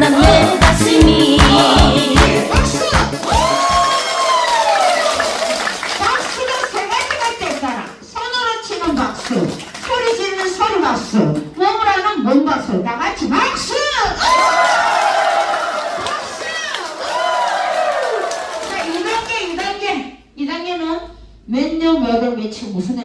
난내 가슴이. 박수는 세 가지가 됐잖아 손으로 치는 박수 소리 지르는 소리 박수 몸을 하는 몸 박수. 다 같이 박수! 박수! 자 2단계 2단계. 2단계는 몇년몇월 며칠 무슨